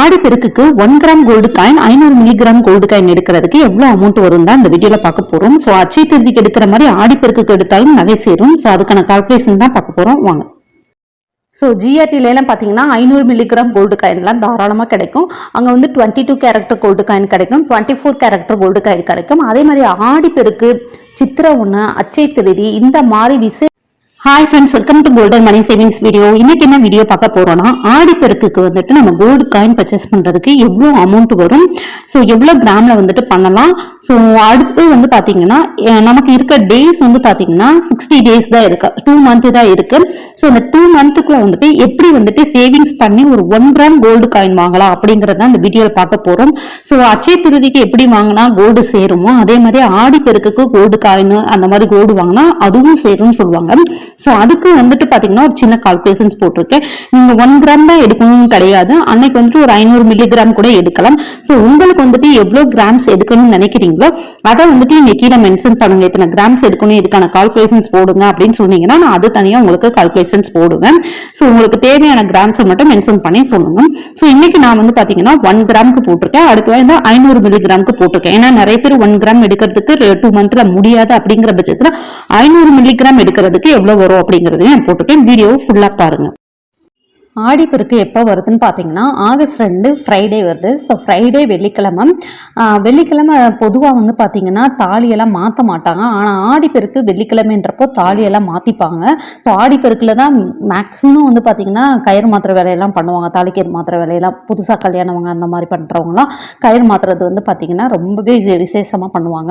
ஆடு பெருக்குக்கு one gram gold coin ஐநூறு மில்லிகிராம் கோல்டு காயின் எடுக்கிறதுக்கு எவ்வளவு அமௌண்ட் வரும் தான் இந்த வீடியோல பார்க்க போறோம். ஸோ அச்சை திருதிக்கு எடுக்கிற மாதிரி ஆடி பெருக்குக்கு எடுத்தாலும் நகை சேரும். ஸோ அதுக்கான கால்குலேஷன் தான் பார்க்க போறோம். வாங்க. ஸோ ஜிஆர்டிலாம் பார்த்தீங்கன்னா ஐநூறு மில்லிகிராம் கோல்டு காயின்லாம் தாராளமாக கிடைக்கும். அங்கே வந்து twenty two character gold coin கிடைக்கும். Twenty four character gold coin கிடைக்கும். அதே மாதிரி ஆடி பெருக்கு சித்திரை ஒன்று அச்சை திருதி இந்த மாதிரி விசே hi friends welcome to golden money savings video இன்னைக்கு என்ன வீடியோ பார்க்க போறோம்னா ஆடி பெருக்குக்கு வந்துட்டு நம்ம கோல்டு காயின் பர்ச்சேஸ் பண்றதுக்கு எவ்வளோ அமௌண்ட் வரும்? ஸோ எவ்வளோ கிராம்ல வந்துட்டு பண்ணலாம்? ஸோ அடுத்து வந்து பாத்தீங்கன்னா நமக்கு இருக்க டேஸ் வந்து பாத்தீங்கன்னா சிக்ஸ்டி டேஸ் தான் இருக்கு. டூ மந்த் தான் இருக்கு. ஸோ இந்த டூ மந்த்துக்குள்ள வந்துட்டு எப்படி வந்துட்டு சேவிங்ஸ் பண்ணி ஒரு ஒன் கிராம் கோல்டு காயின் வாங்கலாம் அப்படிங்கறத அந்த வீடியோவில் பார்க்க போறோம். ஸோ அச்சய திருதிக்கு எப்படி வாங்கினா கோல்டு சேருமோ அதே மாதிரி ஆடி பெருக்குக்கு கோல்டு காயின் அந்த மாதிரி கோல்டு வாங்கினா அதுவும் சேரும்னு சொல்லுவாங்க. ஸோ அதுக்கு வந்துட்டு பாத்தீங்கன்னா ஒரு சின்ன கால்குலேஷன்ஸ் போட்டிருக்கேன். நீங்கள் ஒன் கிராம் தான் எடுக்கணும்னு கிடையாது. அன்னைக்கு வந்துட்டு ஒரு ஐநூறு மில்லிகிராம் கூட எடுக்கலாம். ஸோ உங்களுக்கு வந்துட்டு எவ்வளவு கிராம்ஸ் எடுக்கணும்னு நினைக்கிறீங்களோ அதை வந்துட்டு நீங்க கீழே மென்ஷன் பண்ணுங்க. இத்தனை கிராம்ஸ் எடுக்கணும் இதுக்கான கால்குலேஷன்ஸ் போடுங்க அப்படின்னு சொன்னீங்கன்னா நான் அது தனியா உங்களுக்கு கால்குலேஷன்ஸ் போடுவேன். ஸோ உங்களுக்கு தேவையான கிராம்ஸை மட்டும் மென்ஷன் பண்ணி சொல்லுங்க. ஸோ இன்னைக்கு நான் வந்து பாத்தீங்கன்னா ஒன் கிராமுக்கு போட்டிருக்கேன். அடுத்து வந்து ஐநூறு மில்லிகிராமுக்கு போட்டிருக்கேன். ஏன்னா நிறைய பேர் ஒன் கிராம் எடுக்கிறதுக்கு டூ மந்த்ல முடியாது அப்படிங்கிற பட்சத்தில் ஐநூறு மில்லிகிராம் எடுக்கிறதுக்கு எவ்வளவு வரும் அப்படிங்கறதையும் நான் போட்டுட்டேன். வீடியோ ஃபுல்லா பாருங்க. ஆடிப்பெருக்கு எப்போ வருதுன்னு பார்த்தீங்கன்னா ஆகஸ்ட் ரெண்டு ஃப்ரைடே வருது. ஸோ ஃப்ரைடே வெள்ளிக்கிழமை. வெள்ளிக்கிழமை பொதுவாக வந்து பார்த்தீங்கன்னா தாலியெல்லாம் மாற்ற மாட்டாங்க. ஆனால் ஆடிப்பெருக்கு வெள்ளிக்கிழமைன்றப்போ தாலியெல்லாம் மாற்றிப்பாங்க ஸோ ஆடிப்பெருக்கில் தான் மேக்ஸிமம் வந்து பார்த்தீங்கன்னா கயிறு மாத்திர வேலையெல்லாம் பண்ணுவாங்க. தாலிக்கயிறு மாத்திர வேலையெல்லாம் புதுசாக கல்யாணவங்க அந்த மாதிரி பண்ணுறவங்களாம் கயிறு மாத்துறது வந்து பார்த்தீங்கன்னா ரொம்பவே விசேஷமாக பண்ணுவாங்க.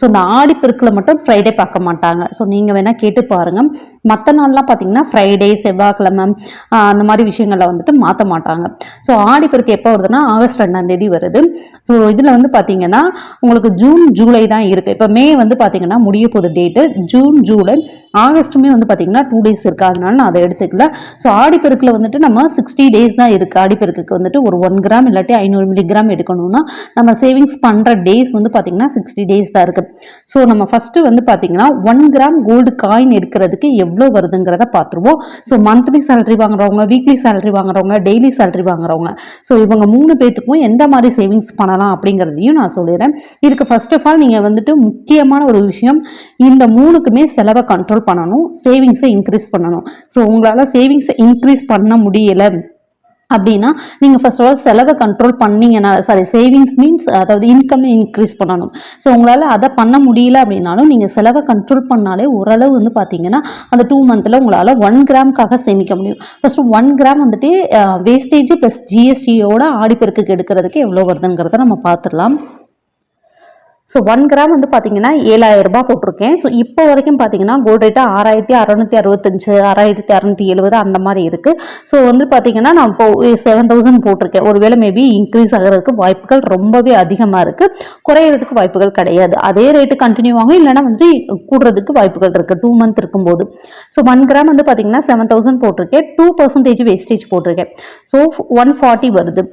ஸோ இந்த ஆடிப்பெருக்கில் மட்டும் ஃப்ரைடே பார்க்க மாட்டாங்க. ஸோ நீங்கள் வேணால் கேட்டு பாருங்கள் மற்ற நாள்லாம் பார்த்தீங்கன்னா ஃப்ரைடே செவ்வாய்க்கிழமை அந்த மாதிரி விஷயங்களை வந்துட்டு மாற்ற மாட்டாங்க. ஸோ ஆடிப்பெருக்கு எப்போ வருதுன்னா ஆகஸ்ட் ரெண்டாம் தேதி வருது. ஸோ இதில் வந்து பார்த்தீங்கன்னா உங்களுக்கு ஜூன் ஜூலை தான் இருக்குது இப்போ மே வந்து பார்த்தீங்கன்னா முடிய போகுது டேட்டு ஜூன் ஜூலை ஆகஸ்ட்டுமே வந்து பார்த்தீங்கன்னா டூ டேஸ் இருக்கா. அதனால நான் அதை எடுத்துக்கல. ஸோ ஆடிப்பெருக்கில் வந்துட்டு நம்ம சிக்ஸ்டி டேஸ் தான் இருக்குது ஆடிப்பெருக்குக்கு வந்துட்டு ஒரு ஒன் கிராம் இல்லாட்டி ஐநூறு மில்லிகிராம் எடுக்கணும்னா நம்ம சேவிங்ஸ் பண்ணுற டேஸ் வந்து பார்த்தீங்கன்னா சிக்ஸ்டி டேஸ் தான் இருக்குது ஸோ நம்ம ஃபஸ்ட்டு வந்து பார்த்தீங்கன்னா ஒன் கிராம் கோல்டு காயின் எடுக்கிறதுக்கு எவ்வளோ வருதுங்கிறத பார்த்துருவோம் ஸோ மந்த்லி சேலரி வாங்குறவங்க வீக்லி சேலரி வாங்குறவங்க டெய்லி சேலரி வாங்குறவங்க. ஸோ இவங்க மூணு பேத்துக்கும் எந்த மாதிரி சேவிங்ஸ் பண்ணலாம் அப்படிங்கிறதையும் நான் சொல்லிடுறேன். இதுக்கு ஃபர்ஸ்ட் ஆஃப் ஆல் நீங்கள் வந்துட்டு முக்கியமான ஒரு விஷயம் இந்த மூணுக்குமே செலவை கண்ட்ரோல் பண்ணணும் சேவிங்ஸை இன்க்ரீஸ் பண்ணணும். ஸோ உங்களால் சேவிங்ஸை இன்க்ரீஸ் பண்ண முடியலை அப்படின்னா நீங்கள் ஃபர்ஸ்ட் ஆஃப் ஆல் செலவை கண்ட்ரோல் பண்ணீங்கன்னா சாரி சேவிங்ஸ் மீன்ஸ் அதாவது இன்கம் இன்க்ரீஸ் பண்ணணும். ஸோ உங்களால் அதை பண்ண முடியல அப்படின்னாலும் நீங்கள் செலவை கண்ட்ரோல் பண்ணாலே ஓரளவு வந்து பார்த்தீங்கன்னா அந்த டூ மந்தில் உங்களால் ஒன் கிராம்காக சேமிக்க முடியும். ஃபஸ்ட்டு ஒன் கிராம் வந்துட்டு வேஸ்டேஜ் ப்ளஸ் ஜிஎஸ்டியோட ஆடிப்பெருக்குக்கு எடுக்கிறதுக்கு எவ்வளோ வருதுங்கிறத நம்ம பார்த்துடலாம் ஸோ ஒன் கிராம் வந்து பார்த்தீங்கன்னா ஏழாயிரம் ரூபாய் போட்டிருக்கேன். ஸோ இப்போ வரைக்கும் பார்த்தீங்கன்னா கோல்டு ரேட்டு ஆறாயிரத்தி அறநூற்றி அறுபத்தஞ்சு ஆறாயிரத்தி அறநூற்றி எழுபது அந்த மாதிரி இருக்குது ஸோ வந்து பார்த்தீங்கன்னா நான் இப்போ செவன் தௌசண்ட் போட்டிருக்கேன். ஒருவேளை மேபி இன்க்ரீஸ் ஆகிறதுக்கு வாய்ப்புகள் ரொம்பவே அதிகமாக இருக்குது குறையிறதுக்கு வாய்ப்புகள் கிடையாது. அதே ரேட்டு கண்டினியூ ஆகும். இல்லைன்னா வந்து கூடுறதுக்கு வாய்ப்புகள் இருக்குது டூ மந்த் இருக்கும்போது. ஸோ ஒன் கிராம் வந்து பார்த்தீங்கன்னா செவன் தௌசண்ட் போட்டிருக்கேன். டூ பர்சன்டேஜ் வேஸ்டேஜ் போட்டிருக்கேன். ஸோ ஒன் ஃபார்ட்டி வருது.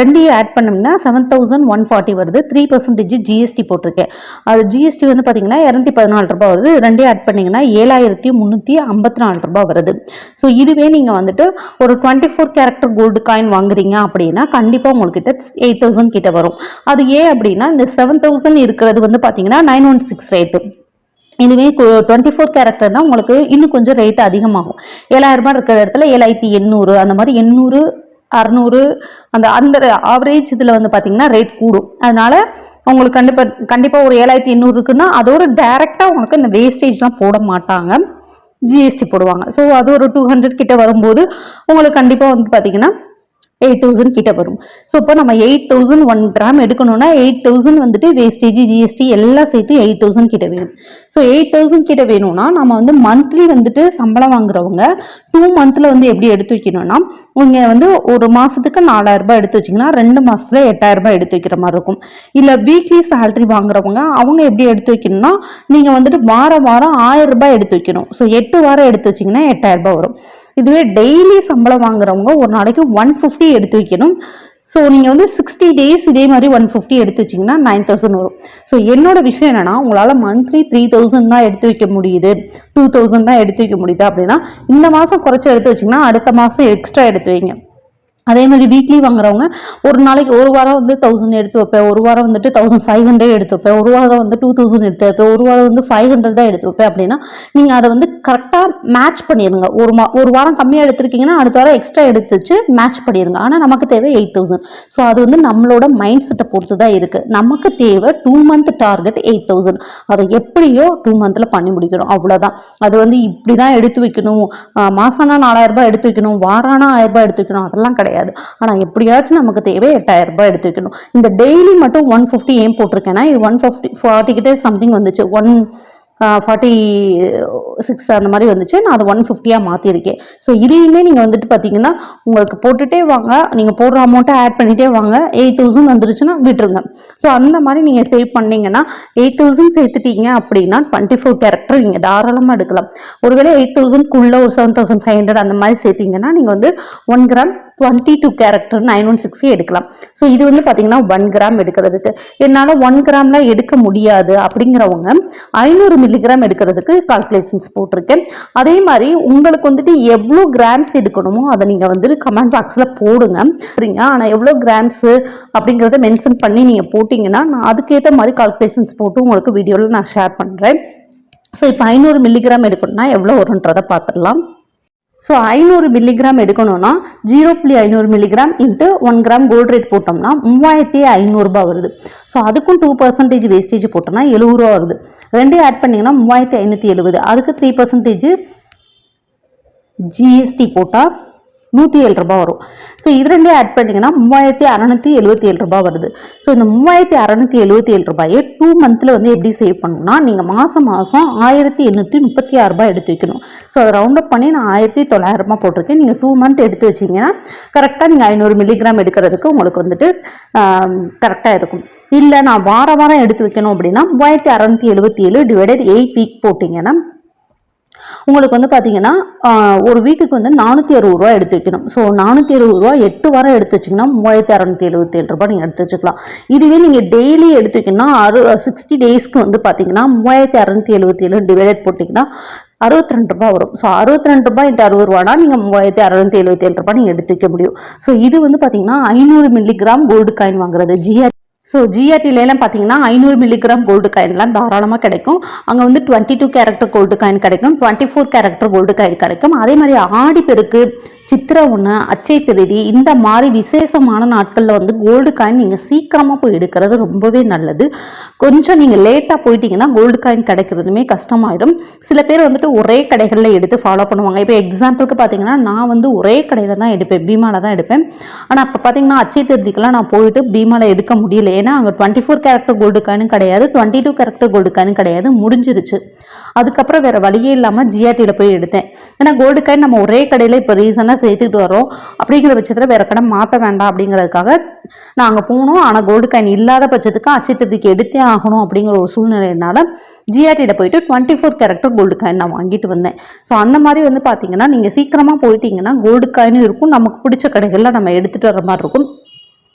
ரெண்டையும் ஆட் பண்ணோம்னா செவன் தௌசண்ட் ஒன் ஃபார்ட்டி வருது. த்ரீ பர்சன்டேஜ் ஜிஎஸ்டி போட்டிருக்கேன் அது ஜிஎஸ்டி வந்து பார்த்தீங்கன்னா இரநூத்தி பதினாலு ரூபாய் வருது. ரெண்டே ஆட் பண்ணிங்கன்னா ஏழாயிரத்தி முந்நூற்றி ஐம்பத்தி நாலு ரூபாய் வருது. ஸோ இதுவே நீங்கள் வந்துட்டு ஒரு twenty four character gold coin வாங்குறீங்க அப்படின்னா கண்டிப்பாக உங்கள்கிட்ட எயிட் தௌசண்ட் கிட்ட வரும். அது ஏன் அப்படின்னா இந்த செவன் தௌசண்ட் இருக்கிறது வந்து பார்த்தீங்கன்னா நைன் ஒன் சிக்ஸ் ரேட்டு இதுவே டுவெண்ட்டி ஃபோர் கேரக்டர்னா உங்களுக்கு இன்னும் கொஞ்சம் ரேட் அதிகமாகும். ஏழாயிரம் ரூபாய் இருக்கிற இடத்துல ஏழாயிரத்தி எண்ணூறு அந்த மாதிரி எண்ணூறு அறநூறு அந்த அந்த ஆவரேஜ் இதில் வந்து பார்த்திங்கன்னா ரேட் கூடும். அதனால் உங்களுக்கு கண்டிப்பாக கண்டிப்பாக ஒரு ஏழாயிரத்தி எண்ணூறு இருக்குன்னா அதோட டேரெக்டாக உங்களுக்கு இந்த வேஸ்டேஜ்லாம் போட மாட்டாங்க. ஜிஎஸ்டி போடுவாங்க. ஸோ அது ஒரு டூ ஹண்ட்ரட் கிட்ட வரும்போது உங்களுக்கு கண்டிப்பாக வந்து பார்த்தீங்கன்னா எயிட் தௌசண்ட் கிட்ட வரும். ஸோ இப்போ நம்ம எயிட் தௌசண்ட் ஒன் கிராம் எடுக்கணும்னா எயிட் தௌசண்ட் வந்துட்டு வேஸ்டேஜ் ஜிஎஸ்டி எல்லாம் சேர்த்து எயிட் தௌசண்ட் கிட்ட வேணும். ஸோ எயிட் தௌசண்ட் கிட்ட வேணும்னா நம்ம வந்து மந்த்லி வந்துட்டு சம்பளம் வாங்குறவங்க டூ மந்த்தில் வந்து எப்படி எடுத்து வைக்கணும்னா நீங்கள் வந்து ஒரு மாதத்துக்கு நாலாயிரம் ரூபாய் எடுத்து வச்சிங்கன்னா ரெண்டு மாதத்துல எட்டாயிரம் ரூபாய் எடுத்து வைக்கிற மாதிரி இருக்கும். இல்லை வீக்லி சேலரி வாங்குறவங்க அவங்க எப்படி எடுத்து வைக்கணும்னா நீங்கள் வந்துட்டு வாரம் வாரம் ஆயிரம் ரூபாய் எடுத்து வைக்கணும். ஸோ எட்டு வாரம் எடுத்து வச்சிங்கன்னா எட்டாயிரம் ரூபாய் வரும். இதுவே டெய்லி சம்பளம் வாங்குறவங்க ஒரு நாளைக்கு ஒன் ஃபிஃப்டி எடுத்து வைக்கணும். ஸோ நீங்கள் வந்து சிக்ஸ்டி டேஸ் இதே மாதிரி ஒன் ஃபிஃப்டி எடுத்து வச்சிங்கன்னா நைன் தௌசண்ட் வரும். ஸோ என்னோட விஷயம் என்னன்னா உங்களால் மந்த்லி த்ரீ தௌசண்ட் தான் எடுத்து வைக்க முடியுது. டூ தௌசண்ட் தான் எடுத்து வைக்க முடியுது அப்படின்னா இந்த மாதம் குறைச்சி எடுத்து வச்சிங்கன்னா அடுத்த மாதம் எக்ஸ்ட்ரா எடுத்து வைங்க. அதே மாதிரி வீக்லி வாங்குறவங்க ஒரு நாளைக்கு ஒரு வாரம் வந்து தௌசண்ட் எடுத்து வைப்பேன். ஒரு வாரம் வந்துட்டு தௌசண்ட் ஃபைவ் ஹண்ட்ரட் எடுத்து வைப்பேன். ஒரு வாரம் வந்து டூ தௌசண்ட் எடுத்து வைப்பேன். ஒரு வாரம் வந்து ஃபைவ் ஹண்ட்ரட் தான் எடுத்து வைப்பேன் அப்படின்னா நீங்கள் அதை வந்து கரெக்டாக மேட்ச் பண்ணிடுங்க ஒரு மா ஒரு வாரம் கம்மியாக எடுத்திருக்கீங்கன்னா அடுத்த வாரம் எக்ஸ்ட்ரா எடுத்து வச்சு மேட்ச் பண்ணிடுங்க ஆனால் நமக்கு தேவை எயிட் தௌசண்ட் ஸோ அது வந்து நம்மளோட மைண்ட் செட்டை பொறுத்து தான் இருக்குது நமக்கு தேவை two month target eight thousand அதை எப்படியோ டூ மந்தில் பண்ணி முடிக்கணும். அவ்வளோதான் அது வந்து இப்படி தான் எடுத்து வைக்கணும். மாதம்னா நாலாயிரரூபா நாலாயிரம் ரூபாய் எடுத்து வைக்கணும். வாரானா ஆயிரரூபா எடுத்து வைக்கணும். அதெல்லாம் கிடையாது. ஆனால் எப்படியாச்சும் நமக்கு தேவை எட்டாயிரம் ரூபாய் எடுத்து வைக்கணும் இந்த டெய்லி மட்டும் ஒன் ஃபிஃப்டி ஏன் போட்டிருக்கேன்னா இது ஒன் ஃபிஃப்டி ஃபார்ட்டிக்கிட்டே சம்திங் வந்துச்சு. ஒன் ஃபார்ட்டி சிக்ஸ் அந்த மாதிரி வந்துச்சு. நான் அதை ஒன் ஃபிஃப்டியாக மாற்றிருக்கேன் ஸோ இதையுமே நீங்கள் வந்துட்டு பார்த்தீங்கன்னா உங்களுக்கு போட்டுகிட்டே வாங்க. நீங்கள் போடுற அமௌண்ட்டை ஆட் பண்ணிகிட்டே வாங்க. எயிட் தௌசண்ட் வந்துருச்சுன்னா விட்டுருங்க. ஸோ அந்த மாதிரி நீங்கள் சேவ் பண்ணிங்கன்னா எயிட் தௌசண்ட் சேர்த்துட்டீங்க அப்படின்னா டுவெண்ட்டி ஃபோர் கேரக்டர் நீங்கள் தாராளமாக எடுக்கலாம். ஒருவேளை எயிட் தௌசண்ட்குள்ளே ஒரு செவன் தௌசண்ட் ஃபைவ் ஹண்ட்ரட் அந்த மாதிரி சேர்த்தீங்கன்னா நீங்கள் வந்து one gram twenty two character nine one சிக்ஸே எடுக்கலாம். ஸோ இது வந்து பார்த்தீங்கன்னா ஒன் கிராம் எடுக்கிறதுக்கு. என்னால் ஒன் கிராம்லாம் எடுக்க முடியாது அப்படிங்கிறவங்க ஐநூறு மில்லிகிராம் எடுக்கிறதுக்கு கால்குலேஷன்ஸ் போட்டிருக்கேன். அதே மாதிரி உங்களுக்கு வந்துட்டு எவ்வளோ கிராம்ஸ் எடுக்கணுமோ அதை நீங்கள் வந்துட்டு கமெண்ட் பாக்ஸில் போடுங்க. சரிங்க? ஆனால் எவ்வளோ கிராம்ஸு அப்படிங்கிறத மென்ஷன் பண்ணி நீங்கள் போட்டிங்கன்னா நான் அதுக்கேற்ற மாதிரி கால்குலேஷன்ஸ் போட்டு உங்களுக்கு வீடியோவில் நான் ஷேர் பண்ணுறேன் ஸோ இப்போ ஐநூறு மில்லிகிராம் எடுக்கணும்னா எவ்வளோ வருன்றதை பார்த்துடலாம் ஸோ ஐநூறு மில்லிகிராம் எடுக்கணும்னா ஜீரோ புள்ளி ஐநூறு milligram into one gram gold rate போட்டோம்னா மூவாயிரத்தி ஐநூறுரூபா வருது. ஸோ அதுக்கும் டூ பர்சன்டேஜ் வேஸ்டேஜ் போட்டோம்னா எழுபது ரூபா வருது. ரெண்டையும் ஆட் பண்ணிங்கன்னா மூவாயிரத்தி ஐநூற்றி எழுபது. அதுக்கு த்ரீ பர்சன்டேஜ் ஜிஎஸ்டி போட்டால் நூற்றி ஏழு ரூபாய் வரும். ஸோ இது ரெண்டே ஆட் பண்ணிங்கன்னா மூவாயிரத்தி அறநூற்றி எழுபத்தி ஏழு ரூபாய் வருது. ஸோ இந்த மூவாயிரத்தி அறநூற்றி எழுபத்தி ஏழு ரூபாயை டூ மந்த்தில் வந்து எப்படி சேவ் பண்ணணும்னா நீங்கள் மாதம் மாதம் ஆயிரத்தி எண்ணூற்றி முப்பத்தி ஆறு ரூபாய் எடுத்து வைக்கணும். ஸோ அதை ரவுண்ட் அப் பண்ணி நான் ஆயிரத்தி தொள்ளாயிரம் ரூபாய் போட்டிருக்கேன். நீங்கள் டூ மந்த் எடுத்து வச்சிங்கன்னா கரெக்டாக நீங்கள் ஐநூறு மில்லிகிராம் எடுக்கிறதுக்கு உங்களுக்கு வந்துட்டு கரெக்டாக இருக்கும். இல்லை நான் வார வாரம் எடுத்து வைக்கணும் அப்படின்னா மூவாயிரத்தி அறநூற்றி எழுபத்தி ஏழு டிவைடட் எயிட் வீக் போட்டிங்கன்னா உங்களுக்கு வந்து பார்த்தீங்கன்னா ஒரு வீக்குக்கு வந்து நானூற்றி அறுபது ரூபா எடுத்து வைக்கணும். ஸோ நானூற்றி அறுபது ரூபா எட்டு வாரம் எடுத்து வச்சிங்கன்னா மூவாயிரத்தி அறநூற்றி எழுபத்தி ஏழு ரூபாய் நீங்கள் எடுத்து வச்சுக்கலாம். இதுவே நீங்கள் டெய்லி எடுத்து வைக்கணும்னா அறு சிக்ஸ்டி டேஸ்க்கு வந்து பார்த்தீங்கன்னா மூவாயிரத்தி அறநூற்றி எழுபத்தி ஏழு டிவைடட் போட்டிங்கன்னா அறுபத்தி ரெண்டு ரூபாய் வரும். ஸோ அறுபத்தி ரெண்டு ரூபாய் இன்ட்டு அறுபது ரூபானா நீங்கள் மூவாயிரத்தி அறுநூத்தி எழுபத்தி ஏழு ரூபாய் நீங்கள் எடுத்து வைக்க முடியும். ஸோ இது வந்து பார்த்தீங்கன்னா ஐநூறு மில்லிகிராம் கோல்டு காயின் வாங்குறது ஜிஆர் ஸோ ஜிஆர்டிலலாம் பார்த்தீங்கன்னா ஐநூறு மில்லிகிராம் கோல்டு காயின்லாம் தாராளமாக கிடைக்கும். அங்கே வந்து twenty two character gold coin கிடைக்கும் twenty four character gold coin கிடைக்கும். அதே மாதிரி ஆடிப்பெருக்கு சித்திரை ஒன்று அச்சை திருதி இந்த மாதிரி விசேஷமான நாட்களில் வந்து கோல்டு காயின் நீங்கள் சீக்கிரமாக போய் எடுக்கிறது ரொம்பவே நல்லது. கொஞ்சம் நீங்கள் லேட்டாக போயிட்டீங்கன்னா கோல்டு காயின் கிடைக்கிறதுமே கஷ்டமாயிடும். சில பேர் வந்துட்டு ஒரே கடைகளில் எடுத்து ஃபாலோ பண்ணுவாங்க. இப்போ எக்ஸாம்பிளுக்கு பார்த்தீங்கன்னா நான் வந்து ஒரே கடையில் தான் எடுப்பேன். பீமாவில் தான் எடுப்பேன். ஆனால் அப்போ பார்த்தீங்கன்னா அச்சை திருதிக்கெல்லாம் நான் போயிட்டு பீமாவில் எடுக்க முடியல. ஏன்னா அங்கே டுவெண்ட்டி ஃபோர் கேரக்டர் கோல்டு காயினும் கிடையாது டுவெண்ட்டி டூ கேரக்டர் கோல்டு காயினும் கிடையாது முடிஞ்சிருச்சு. அதுக்கப்புறம் வேறு வழியே இல்லாமல் ஜிஆர்டியில் போய் எடுத்தேன். ஏன்னா கோல்டு காயின் நம்ம ஒரே கடையில் இப்போ ரீசனாக சேர்த்துக்கிட்டு வரோம் அப்படிங்கிற பட்சத்தில் வேறு கடை மாற்ற வேண்டாம் அப்படிங்கிறதுக்காக நாங்கள் போனோம். போகணும் ஆனால் கோல்டு காயின் இல்லாத பட்சத்துக்கு அச்சத்தத்துக்கு எடுத்தே ஆகணும் அப்படிங்கிற ஒரு சூழ்நிலையினால ஜிஆர்டியில் போயிட்டு twenty four character gold coin நான் வாங்கிட்டு வந்தேன். ஸோ அந்த மாதிரி வந்து பார்த்தீங்கன்னா நீங்கள் சீக்கிரமாக போயிட்டீங்கன்னா கோல்டு காயினும் இருக்கும். நமக்கு பிடிச்ச கடைகளில் நம்ம எடுத்துகிட்டு வர மாதிரி இருக்கும்.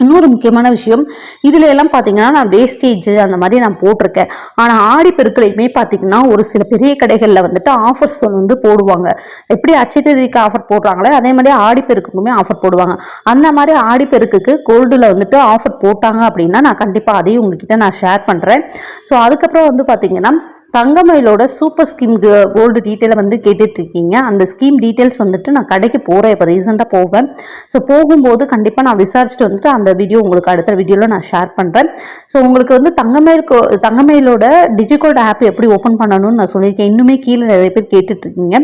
இன்னொரு முக்கியமான விஷயம் இதுல எல்லாம் பார்த்தீங்கன்னா நான் வேஸ்டேஜ் அந்த மாதிரி நான் போட்டிருக்கேன். ஆனால் ஆடி பெருக்களையுமே பார்த்தீங்கன்னா ஒரு சில பெரிய கடைகளில் வந்துட்டு ஆஃபர்ஸ் வந்து போடுவாங்க. எப்படி அச்சயதிக்கு ஆஃபர் போடுறாங்களே அதே மாதிரி ஆடி பெருக்குக்குமே ஆஃபர் போடுவாங்க. அந்த மாதிரி ஆடி பெருக்குக்கு கோல்டில் வந்துட்டு ஆஃபர் போட்டாங்க அப்படின்னா நான் கண்டிப்பாக அதையும் உங்ககிட்ட நான் ஷேர் பண்ணுறேன் ஸோ அதுக்கப்புறம் வந்து பார்த்தீங்கன்னா தங்கமயிலோட சூப்பர் ஸ்கீம் கோல்டு டீட்டெயிலை வந்து கேட்டுட்டு இருக்கீங்க அந்த ஸ்கீம் டீட்டெயில்ஸ் வந்துட்டு நான் கடைக்கு போகிறேன் இப்போ ரீசெண்டாக போவேன். ஸோ போகும்போது கண்டிப்பாக நான் விசாரிச்சுட்டு வந்துட்டு அந்த வீடியோ உங்களுக்கு அடுத்த வீடியோவில் நான் ஷேர் பண்ணுறேன் ஸோ உங்களுக்கு வந்து தங்கமயில் தங்கமயிலோட டிஜிகோல்டு ஆப் எப்படி ஓப்பன் பண்ணணும்னு நான் சொல்லியிருக்கேன். இன்னுமே கீழே நிறைய பேர் கேட்டுட்ருக்கீங்க.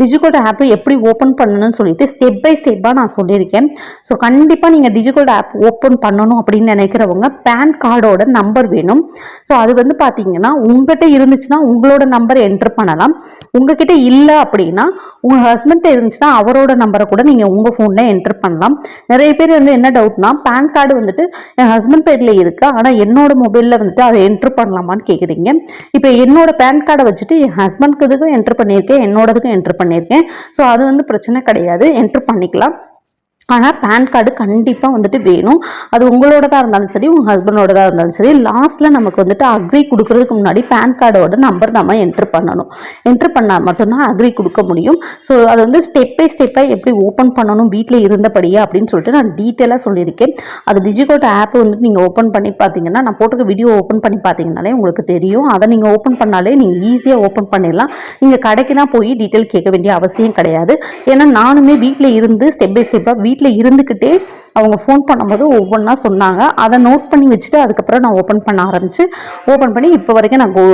டிஜிகோட் ஆப் எப்படி ஓப்பன் பண்ணணும்னு சொல்லிட்டு ஸ்டெப் பை ஸ்டெப்பாக நான் சொல்லியிருக்கேன். ஸோ கண்டிப்பாக நீங்கள் டிஜிகோட் ஆப் ஓப்பன் பண்ணணும் அப்படின்னு நினைக்கிறவங்க பேன் கார்டோட நம்பர் வேணும். ஸோ அது வந்து பார்த்தீங்கன்னா உங்ககிட்ட இருந்துச்சுன்னா உங்களோட நம்பர் என்டர் பண்ணலாம். உங்ககிட்ட இல்லை அப்படின்னா உங்கள் ஹஸ்பண்ட்ட இருந்துச்சுன்னா அவரோட நம்பரை கூட நீங்கள் உங்கள் ஃபோனில் என்டர் பண்ணலாம். நிறைய பேர் வந்து என்ன டவுட்னா பேன் கார்டு வந்துட்டு என் ஹஸ்பண்ட் பேரில் இருக்குது ஆனால் என்னோட மொபைலில் வந்துட்டு அதை என்ட்ரு பண்ணலாமான்னு கேட்குறீங்க இப்போ என்னோட பேன் கார்டை வச்சுட்டு என் ஹஸ்பண்ட்க்கு இதுக்கும் என்ட்ரு பண்ணியிருக்கேன் என்னோடதுக்கும் என்ட்ரு பண்ணியிருக்கேன். ஸோ அது வந்து பிரச்சனை கிடையாது. என்ட்ரு பண்ணிக்கலாம். ஆனால் பேன் கார்டு கண்டிப்பாக வந்துட்டு வேணும். அது உங்களோடதாக இருந்தாலும் சரி உங்கள் ஹஸ்பண்டோடதாக இருந்தாலும் சரி லாஸ்ட்டில் நமக்கு வந்துட்டு அக்ரி கொடுக்கறதுக்கு முன்னாடி பேன் கார்டோட நம்பர் நம்ம என்ட்ரு பண்ணணும். என்ட்ரு பண்ணால் மட்டும்தான் அக்ரி கொடுக்க முடியும். ஸோ அது வந்து ஸ்டெப் பை ஸ்டெப்பாக எப்படி ஓப்பன் பண்ணணும் வீட்டில் இருந்தபடியே அப்படின்னு சொல்லிட்டு நான் டீட்டெயிலாக சொல்லியிருக்கேன். அது டிஜிகோட் ஆப் வந்துட்டு நீங்கள் ஓப்பன் பண்ணி பார்த்தீங்கன்னா நான் போட்டுக்க வீடியோ ஓப்பன் பண்ணி பார்த்தீங்கனாலே உங்களுக்கு தெரியும். அதை நீங்கள் ஓப்பன் பண்ணாலே நீங்கள் ஈஸியாக ஓப்பன் பண்ணிடலாம். நீங்கள் கடைக்கு தான் போய் டீட்டெயில் கேட்க வேண்டிய அவசியம் கிடையாது. ஏன்னா நானுமே வீட்டில் இருந்து ஸ்டெப் பை ஸ்டெப்பாக வீட்டில் வீட்டில் இருந்துக்கிட்டே அவங்க ஃபோன் பண்ணும்போது ஒவ்வொன்றா சொன்னாங்க. அதை நோட் பண்ணி வச்சுட்டு அதுக்கப்புறம் நான் ஓப்பன் பண்ண ஆரம்பித்து ஓப்பன் பண்ணி இப்போ வரைக்கும் நான் கோ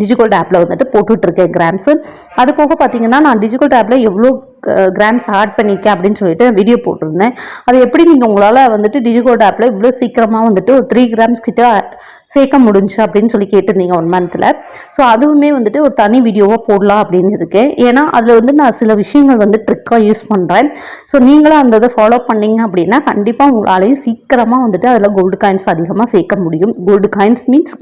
டிஜிகோல்ட் ஆப்பில் வந்துட்டு போட்டுட்ருக்கேன் கிராம்ஸு அது போக பார்த்தீங்கன்னா நான் டிஜிகோல்ட் ஆப்பில் எவ்வளோ கிராம்ஸ் ஆட் பண்ணிக்க அப்படின்னு சொல்லிட்டு வீடியோ போட்டிருந்தேன். அது எப்படி நீங்கள் உங்களால் வந்துட்டு டிஜிகோட் ஆப்பில் இவ்வளோ சீக்கிரமாக வந்துட்டு ஒரு த்ரீ கிராம்ஸ் கிட்ட சேர்க்க முடிஞ்சு அப்படின்னு சொல்லி கேட்டிருந்தீங்க ஒன் மந்த்தில் ஸோ அதுவுமே வந்துட்டு ஒரு தனி வீடியோவாக போடலாம் அப்படின்னு இருக்கேன். ஏன்னா அதில் வந்து நான் சில விஷயங்கள் வந்து ட்ரிக்காக யூஸ் பண்ணுறேன் ஸோ நீங்களும் அந்த இதை ஃபாலோ பண்ணீங்க அப்படின்னா கண்டிப்பாக உங்களாலேயும் சீக்கிரமாக வந்துட்டு அதில் கோல்டு காயின்ஸ் அதிகமாக சேர்க்க முடியும். கோல்டு காயின்ஸ் மீன்ஸ்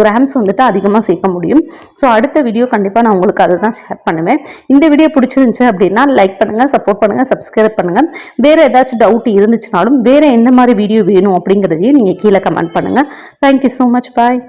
கிராம்ஸ் வந்துட்டு அதிகமாக சேர்க்க முடியும். ஸோ அடுத்த வீடியோ கண்டிப்பாக நான் உங்களுக்கு அதை தான் ஷேர் பண்ணுவேன். இந்த வீடியோ பிடிச்சிருந்துச்சு அப்படின்னா லைக் பண்ணுங்கள் சப்போர்ட் பண்ணுங்கள் சப்ஸ்கிரைப் பண்ணுங்கள் வேறு ஏதாச்சும் டவுட் இருந்துச்சுனாலும் வேறு எந்த மாதிரி வீடியோ வேணும் அப்படிங்கிறதையும் நீங்கள் கீழே கமெண்ட் பண்ணுங்கள் தேங்க்யூ ஸோ மச் பாய்